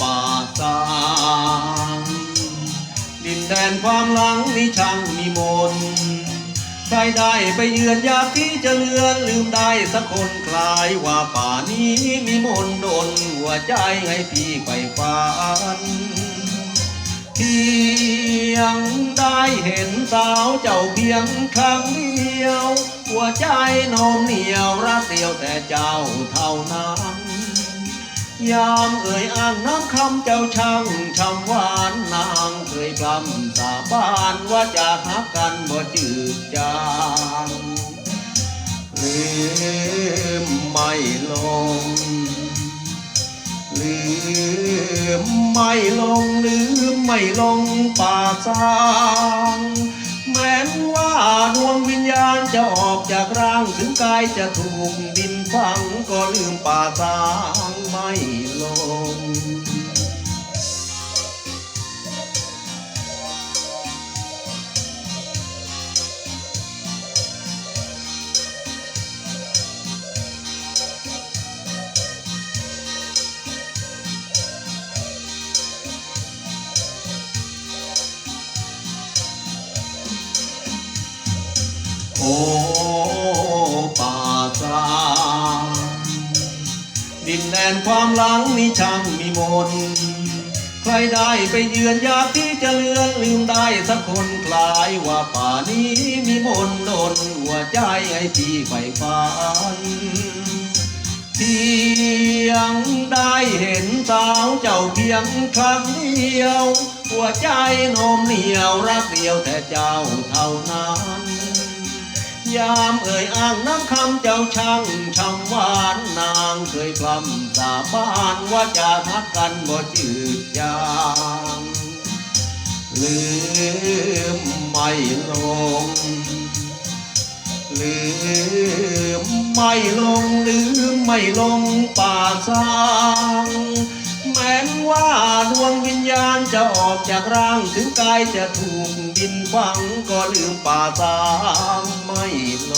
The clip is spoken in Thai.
ป่าสางดินแดนความหลังนี่ช่างมีมนใครได้ไปเยือนอยากที่จะเลือนลืมได้สักคนคลายว่าป่านี้มีมนดนหัวใจให้พี่ไปฝันเพียงได้เห็นสาวเจ้าเพียงครั้งเดียว หัวใจนมเหนียวรักเดียวแต่เจ้าเท่านั้น ยามเอ่ยอ้างน้ำคำเจ้าช่างช่ำหวานนางเคยกำสาบานว่าจะหักกันบ่จืดจางลืมไม่ลงลืมไม่ลงลืมไม่ลงป่าสางแม้นว่าดวงวิญญาณจะออกจากร่างถึงกายจะถูกดินฝังก็ลืมป่าสาง ไดินแดนความหลังนี่ช่างมีมน ใครได้ไปเยือนอยากที่จะเลือนลืมได้สักคนคลายว่าป่านี้มีมนต์ดนหัวใจให้พี่ไฟฝันเพียงได้เห็นสาวเจ้าเพียงครั้งเดียว หัวใจโน้มเหนียวรักเดียวแต่เจ้าเท่านั้น ยามเอ่ยอ้างน้ำคำเจ้าช่างช่ำหวานนางเคยกลำสาบานว่าจะทักกันบ่จืดจางลืมไม่ลง ลืมไม่ลงลืมไม่ลงป่าสาง แม้นว่าดวงวิญญาณจะออกจากร่างถึงกายจะถูกดินฝังก็ลืมป่าสางไม่ล